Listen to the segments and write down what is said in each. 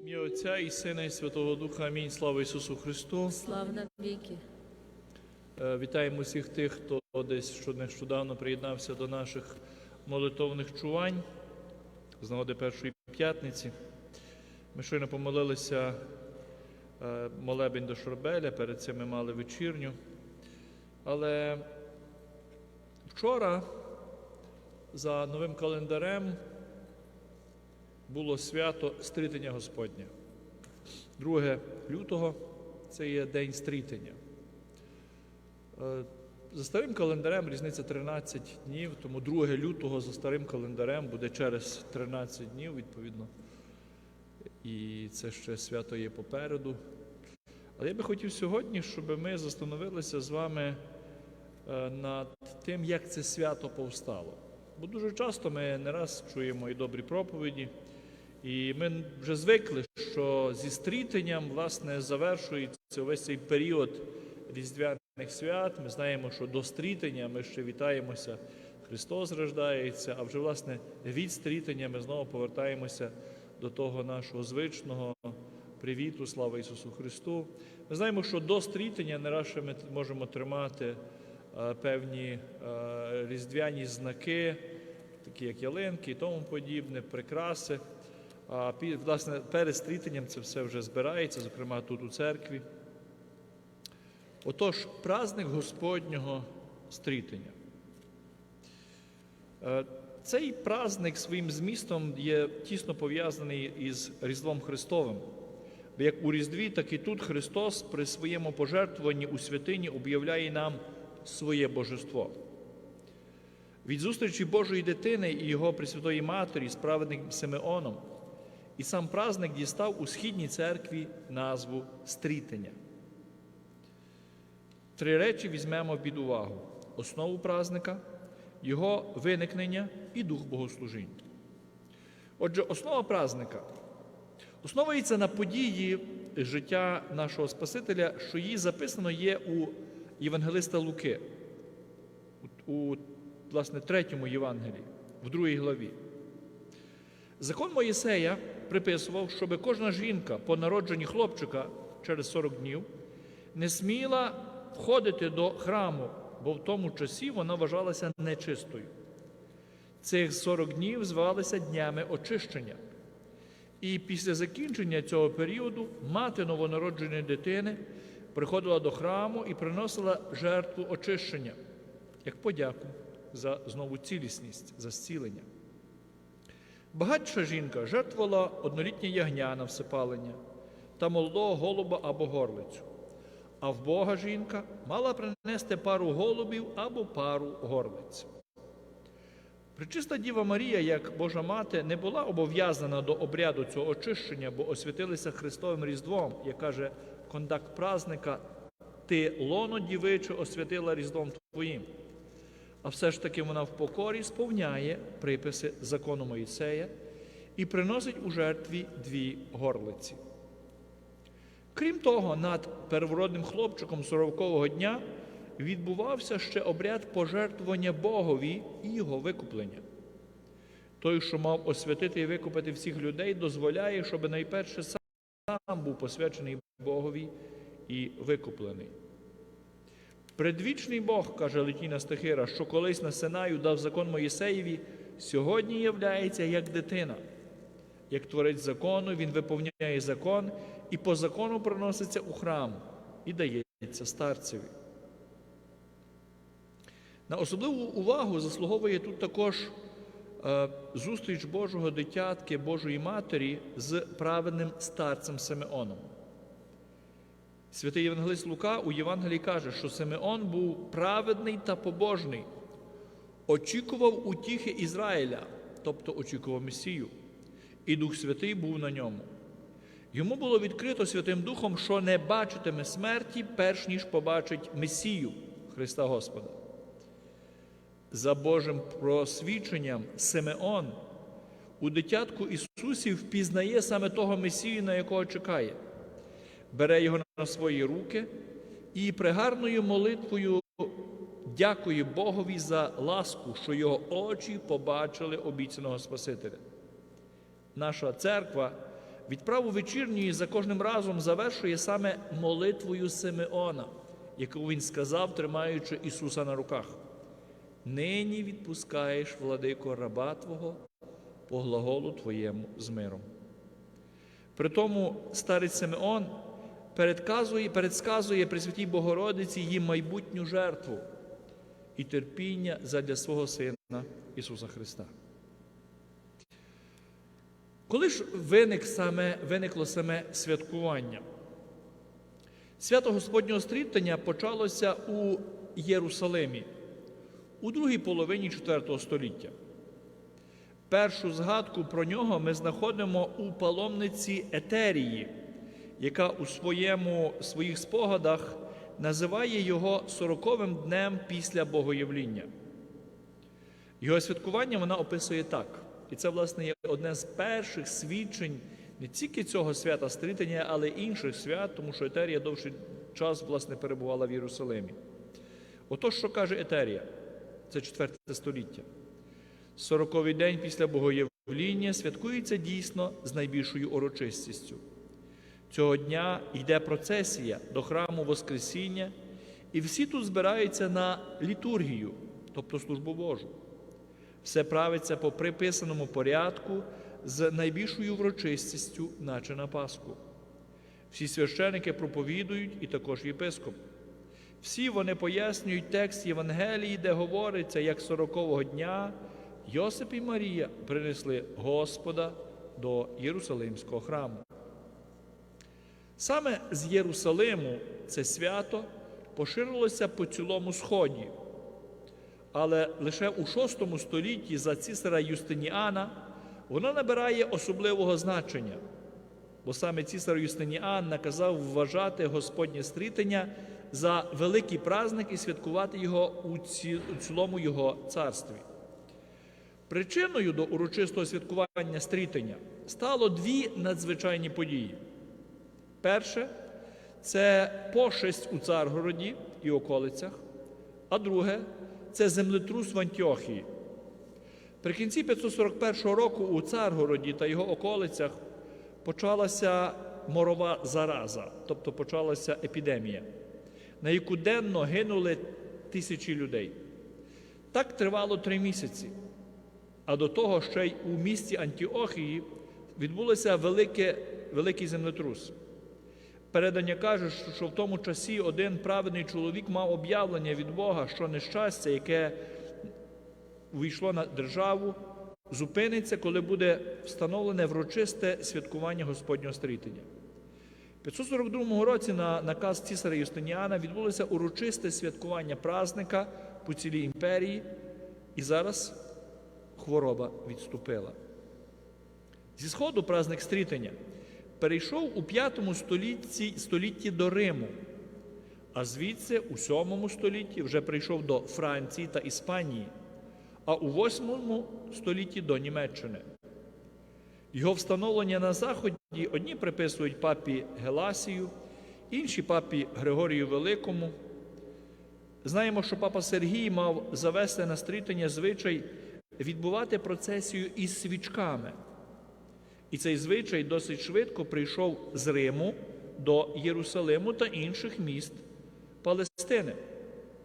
Ім'я Отця і Сина, і Святого Духа. Амінь. Слава Ісусу Христу. Слава на віки. Е, Вітаємо всіх тих, хто десь що нещодавно приєднався до наших молитовних чувань з нагоди першої п'ятниці. Ми щойно помолилися е, молебень до Шорбеля, перед цим ми мали вечірню. Але вчора за новим календарем було свято Стрітення Господня. 2 лютого це є День Стрітення. Е, За старим календарем різниця 13 днів, тому 2 лютого за старим календарем буде через 13 днів, відповідно. І це ще свято є попереду. Але я би хотів сьогодні, щоб ми застановилися з вами е, над тим, як це свято повстало. Бо дуже часто ми не раз чуємо і добрі проповіді, і ми вже звикли, що зі стрітенням власне завершується весь цей період різдвяних свят. Ми знаємо, що до стрітення ми ще вітаємося, Христос рождається, а вже власне від стрітення ми знову повертаємося до того нашого звичного привіту, слава Ісусу Христу. Ми знаємо, що до стрітення не раз ми можемо тримати е, певні е, різдвяні знаки, такі як ялинки і тому подібне, прикраси. А власне перед стрітенням це все вже збирається, зокрема тут у церкві. Отож, праздник Господнього стрітення. Е, Цей праздник своїм змістом є тісно пов'язаний із Різдвом Христовим. Бо як у Різдві, так і тут Христос при своєму пожертвуванні у святині об'являє нам своє божество. Від зустрічі Божої дитини і його Пресвятої Матері з праведним Симеоном, і сам праздник дістав у східній церкві назву стрітення. Три речі візьмемо під увагу: основу празника, його виникнення і дух богослужіння. Отже, основа празника основується на події життя нашого Спасителя, що її записано є у Євангелиста Луки, у, власне, третьому Євангелії, в другій главі. Закон Моїсея приписував, щоб кожна жінка по народженні хлопчика через 40 днів не сміла входити до храму, бо в тому часі вона вважалася нечистою. Цих 40 днів звалися днями очищення. І після закінчення цього періоду мати новонародженої дитини приходила до храму і приносила жертву очищення, як подяку за знову цілісність, за зцілення. Багатша жінка жертвувала однолітнє ягня на всепалення та молодого голуба або горлицю. А в Бога жінка мала принести пару голубів або пару горлиць. Пречиста Діва Марія, як Божа мати, не була обов'язана до обряду цього очищення, бо освятилися Христовим Різдвом, як каже кондакт празника, ти лоно дівиче освятила Різдвом Твоїм. А все ж таки вона в покорі сповняє приписи закону Моїсея і приносить у жертві дві горлиці. Крім того, над первородним хлопчиком сорокового дня відбувався ще обряд пожертвування Богові і його викуплення. Той, що мав освятити і викупити всіх людей, дозволяє, щоб найперше сам був посвячений Богові і викуплений. Предвічний Бог, каже Летіна Стахира, що колись на Синаю дав закон Моїсеєві, сьогодні являється як дитина. Як творець закону, він виповняє закон і по закону приноситься у храм і дається старцеві. На особливу увагу заслуговує тут також е, зустріч Божого дитятки, Божої Матері з праведним старцем Симеоном. Святий Євангелист Лука у Євангелії каже, що Симеон був праведний та побожний, очікував утіхи Ізраїля, тобто очікував Месію, і Дух Святий був на ньому. Йому було відкрито Святим Духом, що не бачитиме смерті, перш ніж побачить Месію Христа Господа. За Божим просвідченням Симеон у дитятку Ісусі впізнає саме того Месію, на якого чекає, бере його на свої руки і пригарною молитвою дякує Богові за ласку, що його очі побачили обіцяного Спасителя. Наша церква відправу вечірньої за кожним разом завершує саме молитвою Симеона, яку він сказав, тримаючи Ісуса на руках. Нині відпускаєш, владико, раба Твого по глаголу Твоєму з миром. Притому старець Симеон передказує, передсказує Пресвятій Богородиці її майбутню жертву і терпіння задля свого Сина Ісуса Христа. Коли ж виник саме, виникло саме святкування? Свято Господнього стрітання почалося у Єрусалимі у другій половині IV століття. Першу згадку про нього ми знаходимо у паломниці Етерії, яка у своєму, своїх спогадах називає його сороковим днем після Богоявління. Його святкування вона описує так. І це, власне, є одне з перших свідчень не тільки цього свята стрітання, але й інших свят, тому що Етерія довший час власне, перебувала в Єрусалимі. Отож, що каже Етерія? Це четверте століття. Сороковий день після Богоявління святкується дійсно з найбільшою урочистістю. Цього дня йде процесія до храму Воскресіння, і всі тут збираються на літургію, тобто службу Божу. Все правиться по приписаному порядку з найбільшою врочистістю, наче на Пасху. Всі священики проповідують і також єпископ. Всі вони пояснюють текст Євангелії, де говориться, як сорокового дня Йосип і Марія принесли Господа до Єрусалимського храму. Саме з Єрусалиму це свято поширилося по цілому Сході, але лише у VI столітті за цісара Юстиніана воно набирає особливого значення, бо саме цісар Юстиніан наказав вважати Господнє стрітення за великий праздник і святкувати його у цілому його царстві. Причиною до урочистого святкування стрітення стало дві надзвичайні події. Перше це пошесть у Царгороді і околицях, а друге це землетрус в Антіохії. При кінці 541 року у Царгороді та його околицях почалася морова зараза, тобто почалася епідемія, на яку денно гинули тисячі людей. Так тривало три місяці. А до того ще й у місті Антіохії відбулося велике, великий землетрус. Передання каже, що в тому часі один праведний чоловік мав об'явлення від Бога, що нещастя, яке увійшло на державу, зупиниться, коли буде встановлене врочисте святкування Господнього стрітення. У 542 році на наказ цісаря Юстиніана відбулося урочисте святкування празника по цілій імперії, і зараз хвороба відступила. Зі сходу праздник стрітення перейшов у V столітті, столітті до Риму, а звідси у VII столітті вже прийшов до Франції та Іспанії, а у VIII столітті до Німеччини. Його встановлення на Заході одні приписують папі Геласію, інші папі Григорію Великому. Знаємо, що папа Сергій мав завести на стрітання звичай відбувати процесію із свічками. І цей звичай досить швидко прийшов з Риму до Єрусалиму та інших міст Палестини.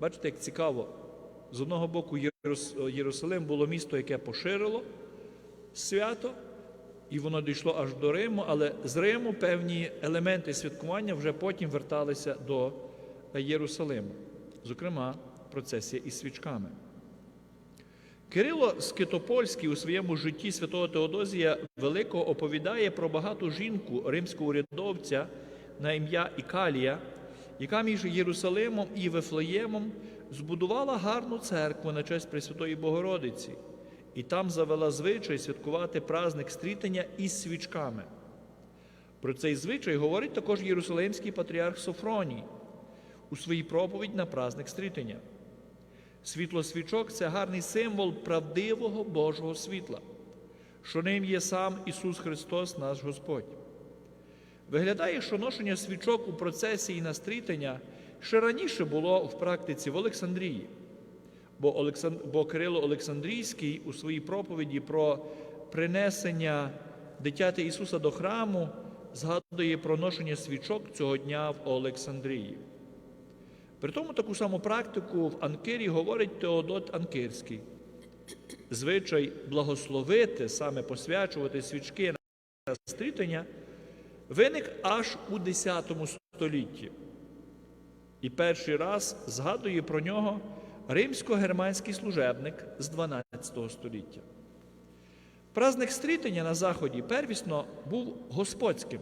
Бачите, як цікаво. З одного боку, Єрусалим було місто, яке поширило свято, і воно дійшло аж до Риму, але з Риму певні елементи святкування вже потім верталися до Єрусалиму, зокрема, процесія із свічками. Кирило Скитопольський у своєму житті святого Теодозія Великого оповідає про багату жінку римського урядовця на ім'я Ікалія, яка між Єрусалимом і Вифлеємом збудувала гарну церкву на честь Пресвятої Богородиці, і там завела звичай святкувати праздник стрітення із свічками. Про цей звичай говорить також Єрусалимський патріарх Софроній у своїй проповідь на праздник стрітення. Світло свічок це гарний символ правдивого Божого світла, що ним є сам Ісус Христос, наш Господь. Виглядає, що ношення свічок у процесі і настрітення ще раніше було в практиці в Олександрії, бо, Олександ... бо Кирило Олександрійський у своїй проповіді про принесення дитяти Ісуса до храму згадує про ношення свічок цього дня в Олександрії. При тому таку саму практику в Анкирі говорить Теодот Анкирський. Звичай благословити, саме посвячувати свічки на стрітення, виник аж у X столітті. І перший раз згадує про нього римсько-германський служебник з 12 століття. Праздник стрітення на Заході первісно був господським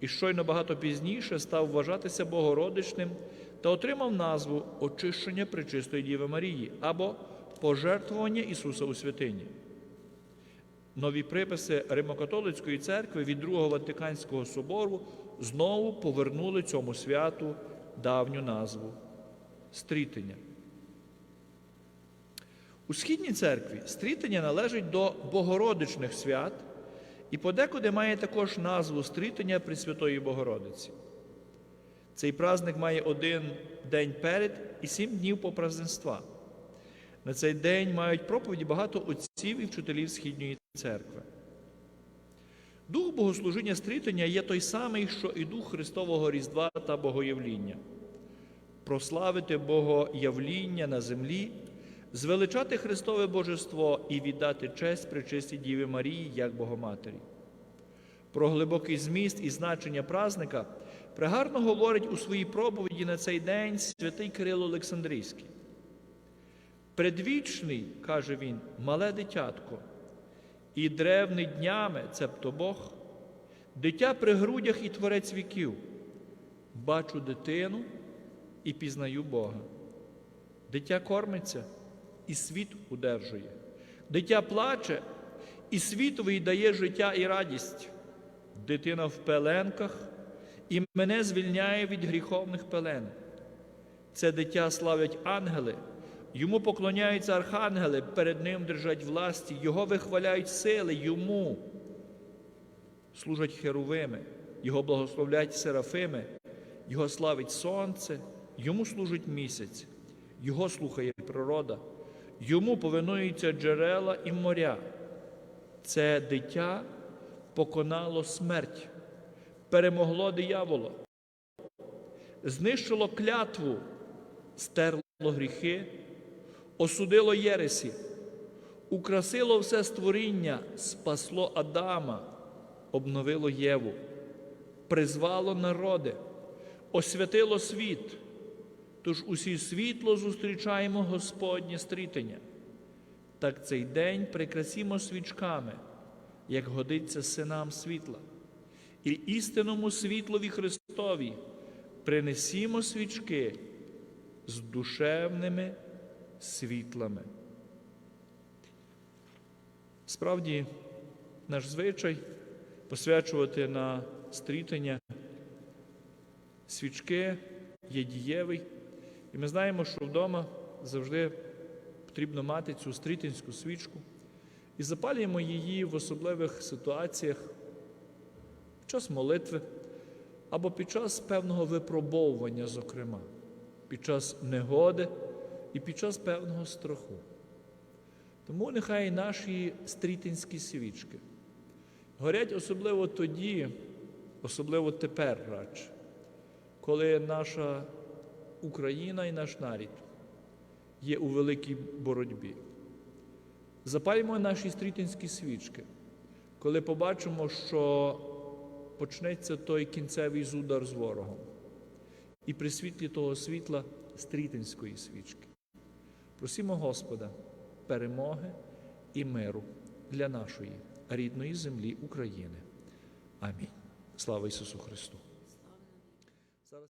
і щойно багато пізніше став вважатися богородичним та отримав назву Очищення Пречистої Діви Марії або Пожертвування Ісуса у святині. Нові приписи Римокатолицької церкви від Другого Ватиканського собору знову повернули цьому святу давню назву стрітення. У східній церкві стрітення належить до богородичних свят і подекуди має також назву стрітення Пресвятої Богородиці. Цей праздник має один день перед і сім днів по празднества. На цей день мають проповіді багато отців і вчителів Східної церкви. Дух богослужіння стрітення є той самий, що і дух Христового Різдва та Богоявління. Прославити Богоявління на землі, звеличати Христове Божество і віддати честь пречистій Діві Марії як Богоматері. Про глибокий зміст і значення празника пригарно говорить у своїй проповіді на цей день святий Кирило Олександрійський. Предвічний, каже він, мале дитятко, і древний днями, цебто Бог, дитя при грудях і творець віків. Бачу дитину і пізнаю Бога. Дитя кормиться і світ удержує. Дитя плаче, і світовий дає життя і радість. Дитина в пеленках і мене звільняє від гріховних пелен. Це дитя славять ангели. Йому поклоняються архангели, перед ним держать власті, його вихваляють сили, йому служать херовими, його благословляють серафими, його славить сонце, йому служить місяць, його слухає природа, йому повинуються джерела і моря. Це дитя поконало смерть, перемогло диявола, знищило клятву, стерло гріхи осудило Єресі, украсило все створіння, спасло Адама, обновило Єву, призвало народи, освятило світ. Тож усі світло зустрічаємо Господнє стрітення. Так цей день прикрасімо свічками, як годиться синам світла, і істинному світлові Христові принесімо свічки з душевними світлами. Справді, наш звичай посвячувати на стрітення свічки є дієвий, і ми знаємо, що вдома завжди потрібно мати цю стрітинську свічку і запалюємо її в особливих ситуаціях час молитви або під час певного випробовування, зокрема, під час негоди і під час певного страху. Тому нехай наші стрітинські свічки горять особливо тоді, особливо тепер радше, коли наша Україна і наш нарід є у великій боротьбі. Запалюємо наші стрітинські свічки, коли побачимо, що почнеться той кінцевий зудар з ворогом. І при світлі того світла стрітинської свічки. Просімо Господа перемоги і миру для нашої рідної землі України. Амінь. Слава Ісусу Христу!